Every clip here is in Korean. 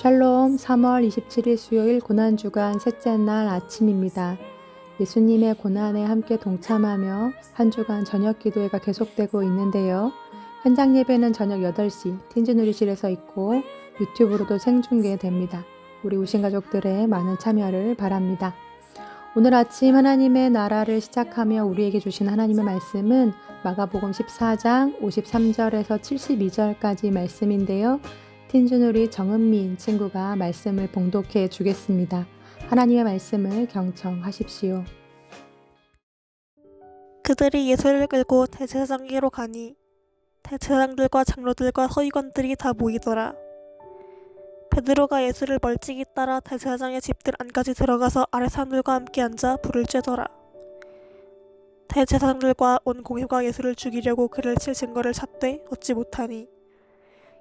샬롬 3월 27일 수요일 고난주간 셋째 날 아침입니다. 예수님의 고난에 함께 동참하며 한 주간 저녁 기도회가 계속되고 있는데요. 현장 예배는 저녁 8시 틴즈누리실에서 있고 유튜브로도 생중계됩니다. 우리 오신 가족들의 많은 참여를 바랍니다. 오늘 아침 하나님의 나라를 시작하며 우리에게 주신 하나님의 말씀은 마가복음 14장 53절에서 72절까지 말씀인데요. 틴즈누리 정은민 친구가 말씀을 봉독해 주겠습니다. 하나님의 말씀을 경청하십시오. 그들이 예수를 끌고 대제사장에게로 가니 대제사장들과 장로들과 서기관들이 다 모이더라. 베드로가 예수를 멀찍이 따라 대제사장의 집들 안까지 들어가서 아래 사람들과 함께 앉아 불을 쬐더라. 대제사장들과 온 공회가 예수를 죽이려고 그를 칠 증거를 찾되 얻지 못하니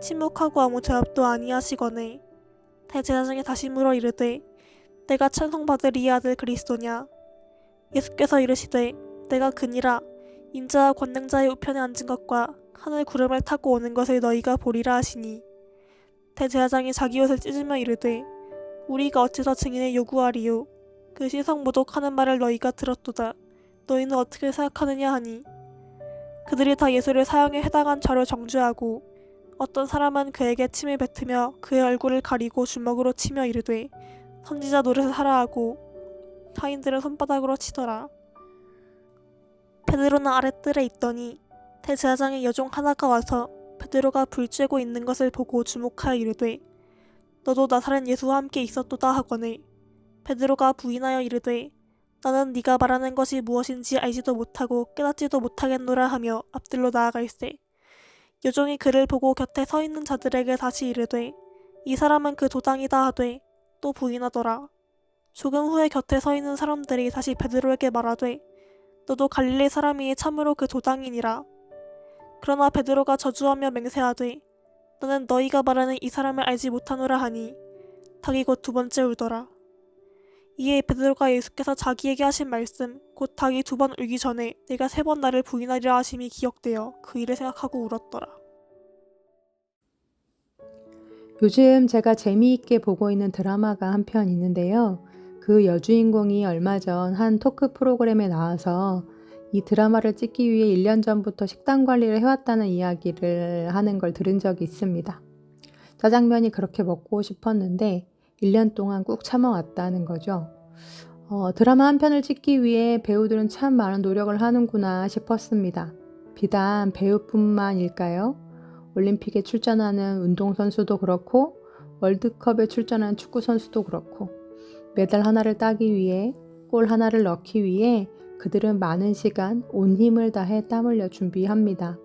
침묵하고 아무 대답도 아니하시거늘 대제사장이 다시 물어 이르되 내가 찬송받을 이 아들 그리스도냐? 예수께서 이르시되 내가 그니라. 인자와 권능자의 우편에 앉은 것과 하늘 구름을 타고 오는 것을 너희가 보리라 하시니. 대제사장이 자기 옷을 찢으며 이르되 우리가 어찌서 증인을 요구하리요? 그 시성 모독하는 말을 너희가 들었도다. 너희는 어떻게 생각하느냐 하니? 그들이 다 예수를 사형에 해당한 자로 정죄하고 어떤 사람은 그에게 침을 뱉으며 그의 얼굴을 가리고 주먹으로 치며 이르되 선지자 노릇을 하라 하고 타인들은 손바닥으로 치더라. 베드로는 아랫뜰에 있더니 대제사장의 여종 하나가 와서 베드로가 불 쬐고 있는 것을 보고 주목하여 이르되 너도 나사렛 예수와 함께 있었도다 하거늘 베드로가 부인하여 이르되 나는 네가 말하는 것이 무엇인지 알지도 못하고 깨닫지도 못하겠노라 하며 앞들로 나아갈세 여종이 그를 보고 곁에 서 있는 자들에게 다시 이르되 이 사람은 그 도당이다 하되 또 부인하더라 조금 후에 곁에 서 있는 사람들이 다시 베드로에게 말하되 너도 갈릴리 사람이 참으로 그 도당이니라 그러나 베드로가 저주하며 맹세하되 너는 너희가 말하는 이 사람을 알지 못하노라 하니 닭이 곧 두 번째 울더라. 이에 베드로가 예수께서 자기에게 하신 말씀 곧 닭이 두 번 울기 전에 내가 세 번 나를 부인하리라 하심이 기억되어 그 일을 생각하고 울었더라. 요즘 제가 재미있게 보고 있는 드라마가 한 편 있는데요. 그 여주인공이 얼마 전 한 토크 프로그램에 나와서 이 드라마를 찍기 위해 1년 전부터 식단 관리를 해왔다는 이야기를 하는 걸 들은 적이 있습니다. 짜장면이 그렇게 먹고 싶었는데 1년 동안 꾹 참아왔다는 거죠. 어, 드라마 한 편을 찍기 위해 배우들은 참 많은 노력을 하는구나 싶었습니다. 비단 배우뿐만일까요? 올림픽에 출전하는 운동선수도 그렇고 월드컵에 출전하는 축구선수도 그렇고 메달 하나를 따기 위해 골 하나를 넣기 위해 그들은 많은 시간 온 힘을 다해 땀 흘려 준비합니다.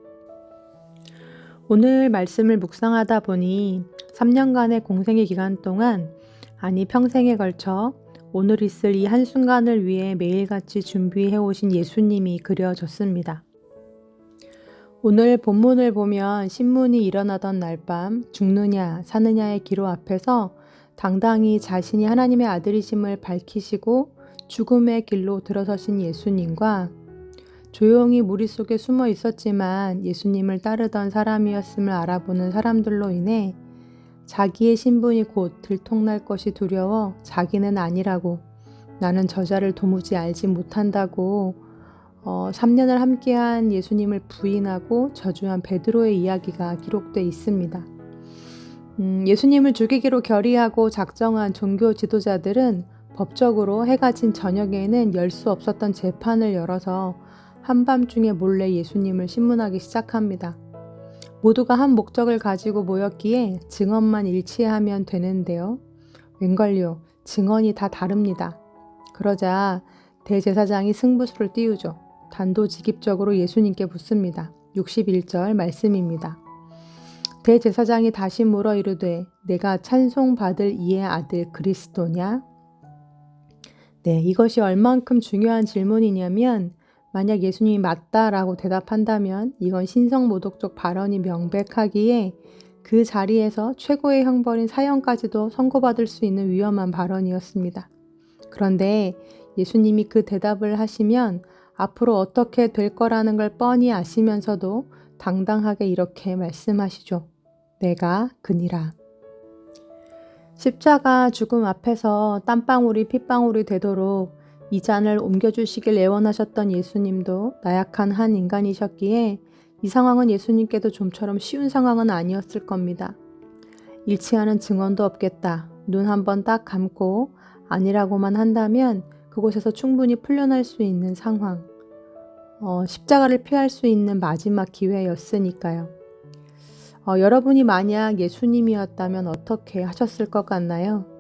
오늘 말씀을 묵상하다 보니 3년간의 공생의 기간 동안 아니 평생에 걸쳐 오늘 있을 이 한순간을 위해 매일같이 준비해 오신 예수님이 그려졌습니다. 오늘 본문을 보면 신문이 일어나던 날 밤 죽느냐 사느냐의 기로 앞에서 당당히 자신이 하나님의 아들이심을 밝히시고 죽음의 길로 들어서신 예수님과 조용히 무리 속에 숨어 있었지만 예수님을 따르던 사람이었음을 알아보는 사람들로 인해 자기의 신분이 곧 들통날 것이 두려워 자기는 아니라고 나는 저자를 도무지 알지 못한다고 어, 3년을 함께한 예수님을 부인하고 저주한 베드로의 이야기가 기록돼 있습니다. 음, 예수님을 죽이기로 결의하고 작정한 종교 지도자들은 법적으로 해가 진 저녁에는 열 수 없었던 재판을 열어서 한밤중에 몰래 예수님을 신문하기 시작합니다. 모두가 한 목적을 가지고 모였기에 증언만 일치하면 되는데요. 웬걸요, 증언이 다 다릅니다. 그러자 대제사장이 승부수를 띄우죠. 단도직입적으로 예수님께 묻습니다. 61절 말씀입니다. 대제사장이 다시 물어 이르되 내가 찬송받을 이의 아들 그리스도냐? 네, 이것이 얼만큼 중요한 질문이냐면 만약 예수님이 맞다라고 대답한다면 이건 신성모독적 발언이 명백하기에 그 자리에서 최고의 형벌인 사형까지도 선고받을 수 있는 위험한 발언이었습니다. 그런데 예수님이 그 대답을 하시면 앞으로 어떻게 될 거라는 걸 뻔히 아시면서도 당당하게 이렇게 말씀하시죠. 내가 그니라. 십자가 죽음 앞에서 땀방울이 핏방울이 되도록 이 잔을 옮겨주시길 애원하셨던 예수님도 나약한 한 인간이셨기에 이 상황은 예수님께도 좀처럼 쉬운 상황은 아니었을 겁니다. 일치하는 증언도 없겠다. 눈 한번 딱 감고 아니라고만 한다면 그곳에서 충분히 풀려날 수 있는 상황. 어, 십자가를 피할 수 있는 마지막 기회였으니까요. 어, 여러분이 만약 예수님이었다면 어떻게 하셨을 것 같나요?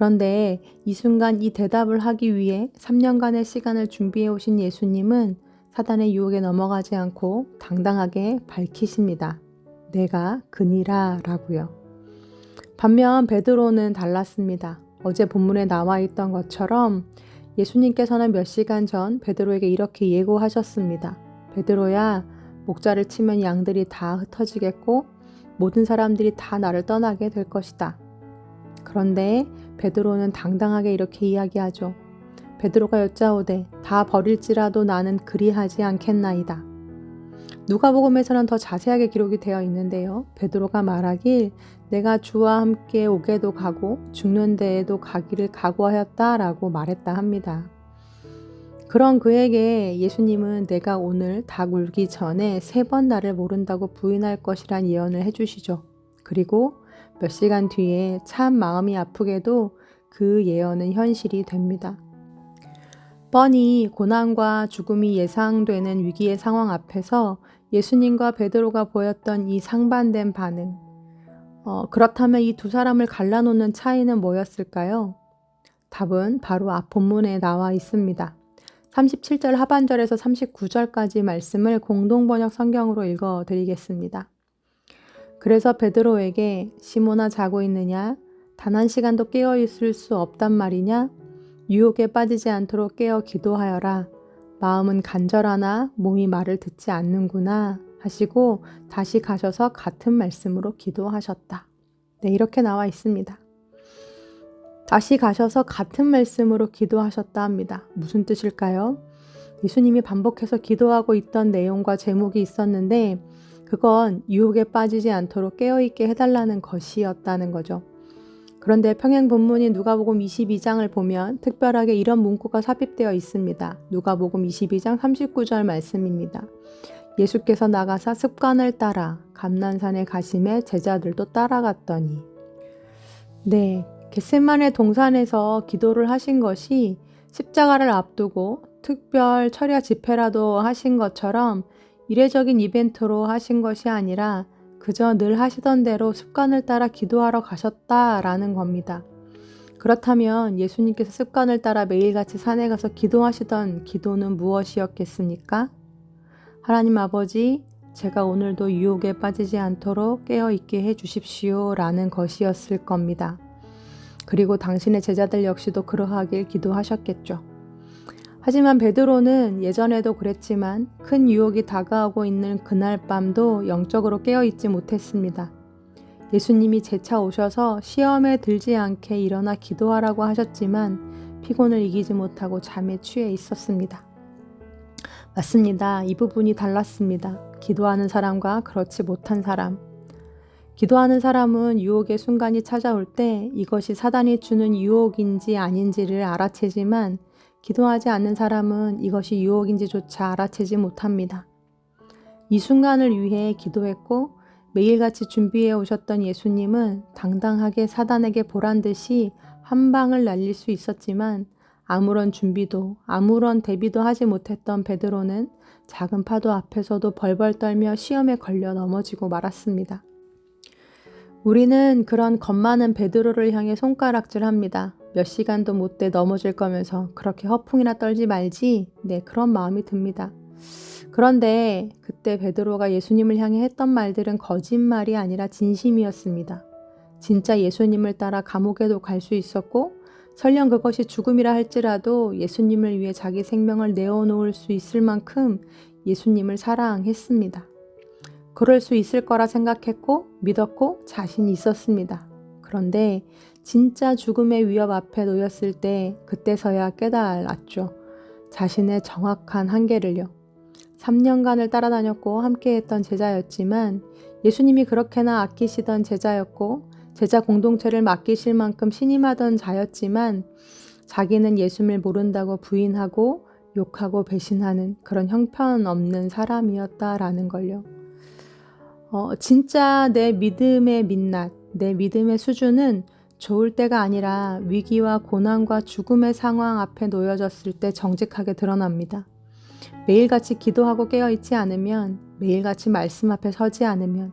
그런데 이 순간 이 대답을 하기 위해 3년간의 시간을 준비해 오신 예수님은 사단의 유혹에 넘어가지 않고 당당하게 밝히십니다. 내가 그니라 라고요. 반면 베드로는 달랐습니다. 어제 본문에 나와 있던 것처럼 예수님께서는 몇 시간 전 베드로에게 이렇게 예고하셨습니다. 베드로야, 목자를 치면 양들이 다 흩어지겠고 모든 사람들이 다 나를 떠나게 될 것이다. 그런데 베드로는 당당하게 이렇게 이야기하죠. 베드로가 여짜오되 다 버릴지라도 나는 그리하지 않겠나이다. 누가복음에서는 더 자세하게 기록이 되어 있는데요. 베드로가 말하길 내가 주와 함께 오게도 가고 죽는 데에도 가기를 각오하였다라고 말했다 합니다. 그런 그에게 예수님은 내가 오늘 닭 울기 전에 세 번 나를 모른다고 부인할 것이란 예언을 해주시죠. 그리고 몇 시간 뒤에 참 마음이 아프게도 그 예언은 현실이 됩니다. 뻔히 고난과 죽음이 예상되는 위기의 상황 앞에서 예수님과 베드로가 보였던 이 상반된 반응. 어, 그렇다면 이 두 사람을 갈라놓는 차이는 뭐였을까요? 답은 바로 앞 본문에 나와 있습니다. 37절 하반절에서 39절까지 말씀을 공동 번역 성경으로 읽어 드리겠습니다. 그래서 베드로에게 시모나 자고 있느냐? 단 한 시간도 깨어 있을 수 없단 말이냐? 유혹에 빠지지 않도록 깨어 기도하여라. 마음은 간절하나 몸이 말을 듣지 않는구나 하시고 다시 가셔서 같은 말씀으로 기도하셨다. 네, 이렇게 나와 있습니다. 다시 가셔서 같은 말씀으로 기도하셨다 합니다. 무슨 뜻일까요? 예수님이 반복해서 기도하고 있던 내용과 제목이 있었는데 그건 유혹에 빠지지 않도록 깨어있게 해달라는 것이었다는 거죠. 그런데 평행 본문인 누가복음 22장을 보면 특별하게 이런 문구가 삽입되어 있습니다. 누가복음 22장 39절 말씀입니다. 예수께서 나가사 습관을 따라 감난산에 가심에 제자들도 따라갔더니 네, 겟세만의 동산에서 기도를 하신 것이 십자가를 앞두고 특별 철야 집회라도 하신 것처럼 이례적인 이벤트로 하신 것이 아니라 그저 늘 하시던 대로 습관을 따라 기도하러 가셨다라는 겁니다. 그렇다면 예수님께서 습관을 따라 매일같이 산에 가서 기도하시던 기도는 무엇이었겠습니까? 하나님 아버지, 제가 오늘도 유혹에 빠지지 않도록 깨어 있게 해 주십시오 라는 것이었을 겁니다. 그리고 당신의 제자들 역시도 그러하길 기도하셨겠죠. 하지만 베드로는 예전에도 그랬지만 큰 유혹이 다가오고 있는 그날 밤도 영적으로 깨어 있지 못했습니다. 예수님이 재차 오셔서 시험에 들지 않게 일어나 기도하라고 하셨지만 피곤을 이기지 못하고 잠에 취해 있었습니다. 맞습니다. 이 부분이 달랐습니다. 기도하는 사람과 그렇지 못한 사람. 기도하는 사람은 유혹의 순간이 찾아올 때 이것이 사단이 주는 유혹인지 아닌지를 알아채지만 기도하지 않는 사람은 이것이 유혹인지조차 알아채지 못합니다. 이 순간을 위해 기도했고 매일같이 준비해 오셨던 예수님은 당당하게 사단에게 보란 듯이 한 방을 날릴 수 있었지만 아무런 준비도 아무런 대비도 하지 못했던 베드로는 작은 파도 앞에서도 벌벌 떨며 시험에 걸려 넘어지고 말았습니다. 우리는 그런 겁 많은 베드로를 향해 손가락질합니다. 몇 시간도 못 돼 넘어질 거면서 그렇게 허풍이나 떨지 말지. 네, 그런 마음이 듭니다. 그런데 그때 베드로가 예수님을 향해 했던 말들은 거짓말이 아니라 진심이었습니다. 진짜 예수님을 따라 감옥에도 갈 수 있었고 설령 그것이 죽음이라 할지라도 예수님을 위해 자기 생명을 내어놓을 수 있을 만큼 예수님을 사랑했습니다. 그럴 수 있을 거라 생각했고 믿었고 자신이 있었습니다. 그런데 진짜 죽음의 위협 앞에 놓였을 때 그때서야 깨달았죠. 자신의 정확한 한계를요. 3년간을 따라다녔고 함께했던 제자였지만 예수님이 그렇게나 아끼시던 제자였고 제자 공동체를 맡기실 만큼 신임하던 자였지만 자기는 예수를 모른다고 부인하고 욕하고 배신하는 그런 형편없는 사람이었다라는 걸요. 어, 진짜 내 믿음의 민낯, 내 믿음의 수준은 좋을 때가 아니라 위기와 고난과 죽음의 상황 앞에 놓여졌을 때 정직하게 드러납니다. 매일같이 기도하고 깨어있지 않으면, 매일같이 말씀 앞에 서지 않으면,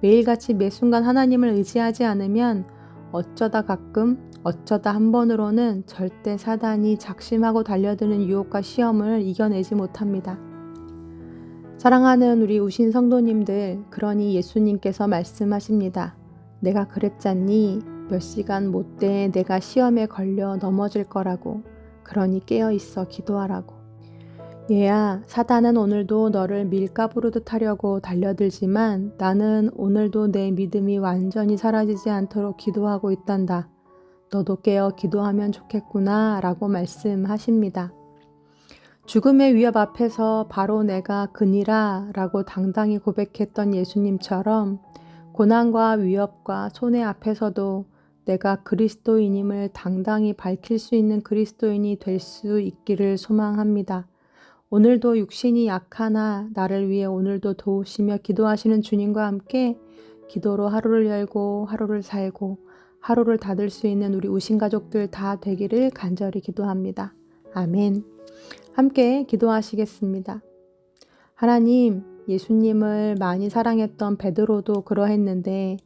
매일같이 매 순간 하나님을 의지하지 않으면 어쩌다 가끔, 어쩌다 한 번으로는 절대 사단이 작심하고 달려드는 유혹과 시험을 이겨내지 못합니다. 사랑하는 우리 우신 성도님들, 그러니 예수님께서 말씀하십니다. 내가 그랬잖니 몇 시간 못돼 내가 시험에 걸려 넘어질 거라고. 그러니 깨어 있어 기도하라고. 얘야, 사단은 오늘도 너를 밀가부르듯 하려고 달려들지만 나는 오늘도 내 믿음이 완전히 사라지지 않도록 기도하고 있단다. 너도 깨어 기도하면 좋겠구나 라고 말씀하십니다. 죽음의 위협 앞에서 바로 내가 그니라 라고 당당히 고백했던 예수님처럼 고난과 위협과 손해 앞에서도 내가 그리스도인임을 당당히 밝힐 수 있는 그리스도인이 될 수 있기를 소망합니다. 오늘도 육신이 약하나 나를 위해 오늘도 도우시며 기도하시는 주님과 함께 기도로 하루를 열고 하루를 살고 하루를 닫을 수 있는 우리 우신 가족들 다 되기를 간절히 기도합니다. 아멘. 함께 기도하시겠습니다. 하나님, 예수님을 많이 사랑했던 베드로도 그러했는데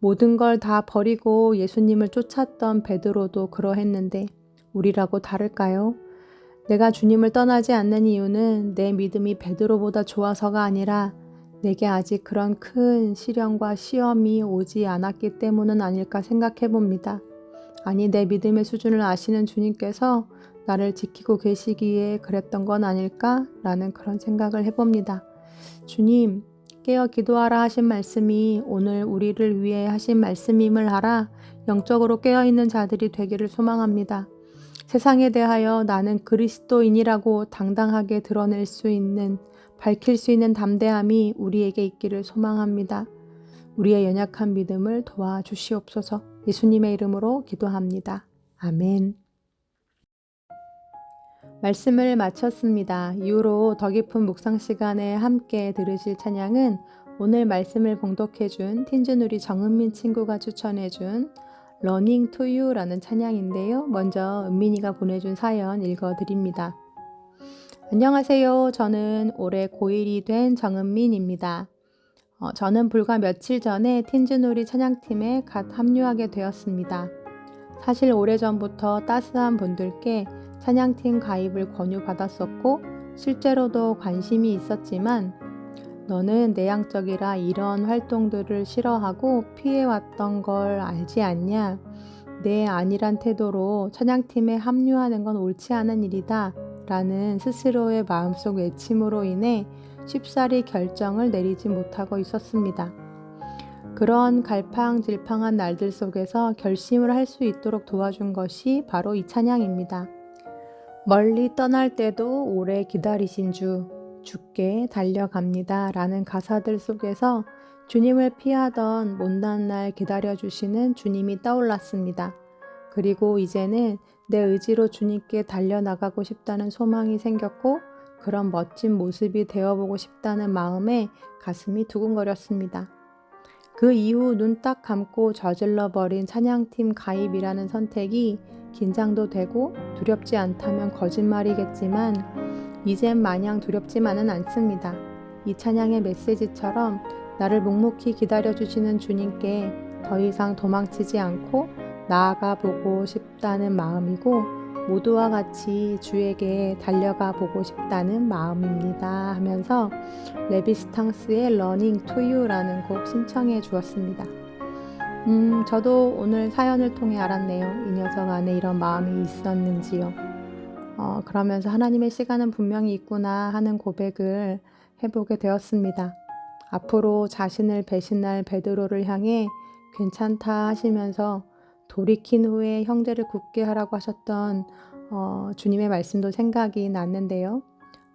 모든 걸 다 버리고 예수님을 쫓았던 베드로도 그러했는데 우리라고 다를까요? 내가 주님을 떠나지 않는 이유는 내 믿음이 베드로보다 좋아서가 아니라 내게 아직 그런 큰 시련과 시험이 오지 않았기 때문은 아닐까 생각해 봅니다. 아니, 내 믿음의 수준을 아시는 주님께서 나를 지키고 계시기에 그랬던 건 아닐까라는 그런 생각을 해봅니다. 주님, 깨어 기도하라 하신 말씀이 오늘 우리를 위해 하신 말씀임을 알아 영적으로 깨어 있는 자들이 되기를 소망합니다. 세상에 대하여 나는 그리스도인이라고 당당하게 드러낼 수 있는, 밝힐 수 있는 담대함이 우리에게 있기를 소망합니다. 우리의 연약한 믿음을 도와주시옵소서 예수님의 이름으로 기도합니다. 아멘. 말씀을 마쳤습니다. 이후로 더 깊은 묵상 시간에 함께 들으실 찬양은 오늘 말씀을 봉독해준 틴즈누리 정은민 친구가 추천해준 러닝 투 유라는 찬양인데요. 먼저 은민이가 보내준 사연 읽어드립니다. 안녕하세요. 저는 올해 고1이 된 정은민입니다. 어, 저는 불과 며칠 전에 틴즈누리 찬양팀에 갓 합류하게 되었습니다. 사실 오래전부터 따스한 분들께 찬양팀 가입을 권유받았었고 실제로도 관심이 있었지만 너는 내향적이라 이런 활동들을 싫어하고 피해왔던 걸 알지 않냐? 내 아니란 태도로 찬양팀에 합류하는 건 옳지 않은 일이다. 라는 스스로의 마음속 외침으로 인해 쉽사리 결정을 내리지 못하고 있었습니다. 그런 갈팡질팡한 날들 속에서 결심을 할 수 있도록 도와준 것이 바로 이 찬양입니다. 멀리 떠날 때도 오래 기다리신 주, 죽게 달려갑니다. 라는 가사들 속에서 주님을 피하던 못난 날 기다려주시는 주님이 떠올랐습니다. 그리고 이제는 내 의지로 주님께 달려나가고 싶다는 소망이 생겼고 그런 멋진 모습이 되어보고 싶다는 마음에 가슴이 두근거렸습니다. 그 이후 눈 딱 감고 저질러 버린 찬양팀 가입이라는 선택이 긴장도 되고 두렵지 않다면 거짓말이겠지만 이젠 마냥 두렵지만은 않습니다. 이 찬양의 메시지처럼 나를 묵묵히 기다려주시는 주님께 더 이상 도망치지 않고 나아가 보고 싶다는 마음이고 모두와 같이 주에게 달려가 보고 싶다는 마음입니다 하면서 레비스탕스의 to You라는 곡 신청해 주었습니다. 음, 저도 오늘 사연을 통해 알았네요. 이 녀석 안에 이런 마음이 있었는지요. 어, 그러면서 하나님의 시간은 분명히 있구나 하는 고백을 해보게 되었습니다. 앞으로 자신을 배신할 베드로를 향해 괜찮다 하시면서 돌이킨 후에 형제를 굳게 하라고 하셨던 어, 주님의 말씀도 생각이 났는데요.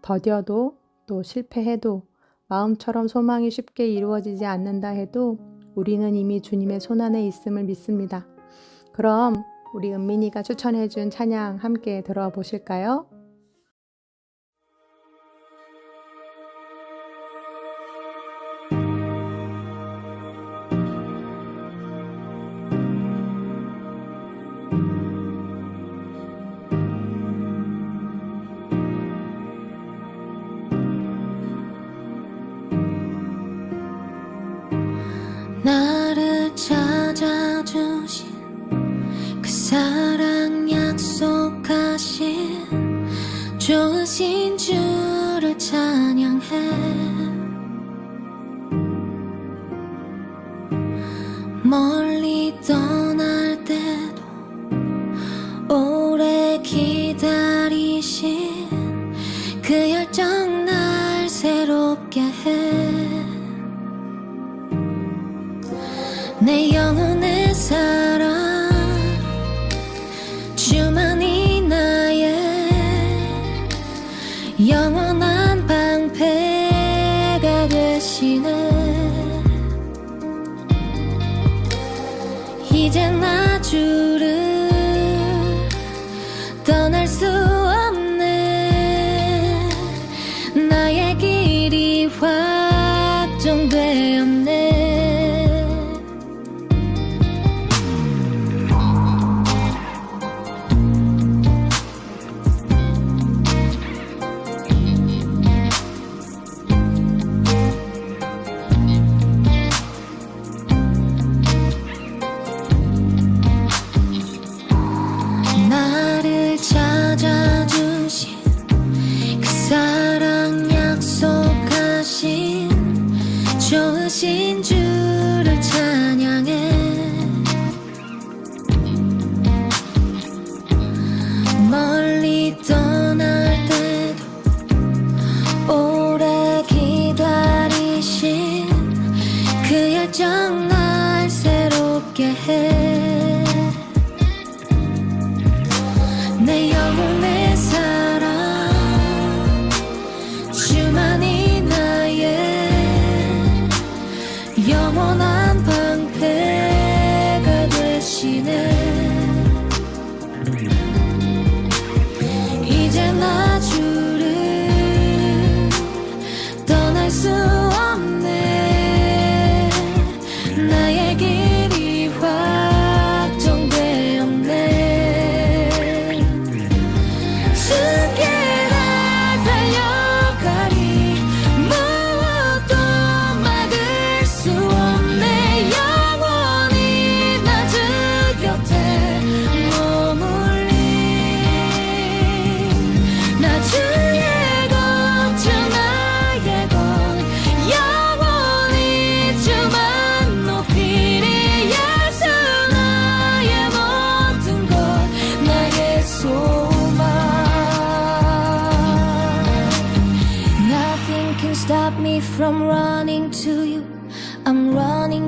더뎌도 또 실패해도 마음처럼 소망이 쉽게 이루어지지 않는다 해도 우리는 이미 주님의 손안에 있음을 믿습니다. 그럼 우리 은민이가 추천해준 찬양 함께 들어보실까요?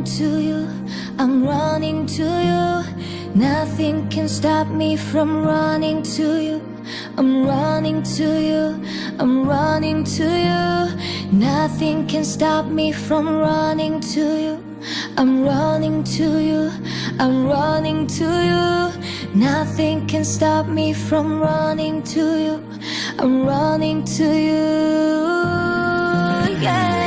To you I'm running to you Nothing can stop me from running to you I'm running to you I'm running to you Nothing can stop me from running to you I'm running to you I'm running to you Nothing can stop me from running to you I'm running to you yeah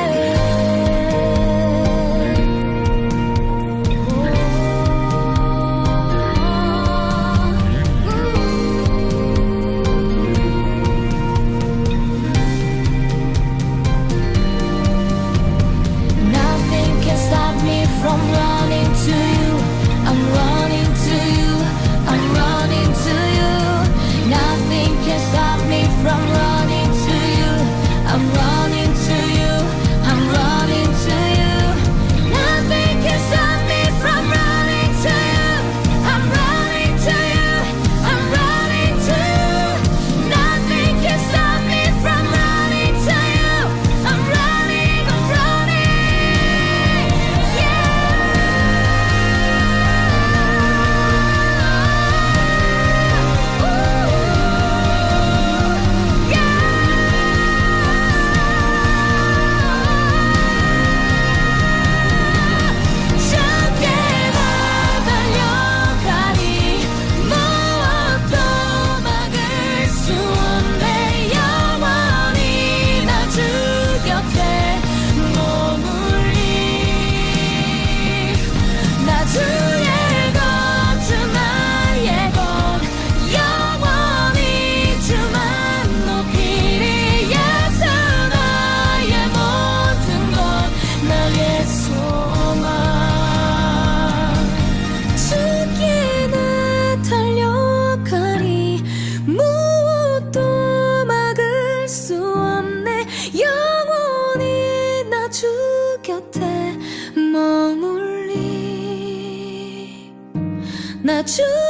나 주의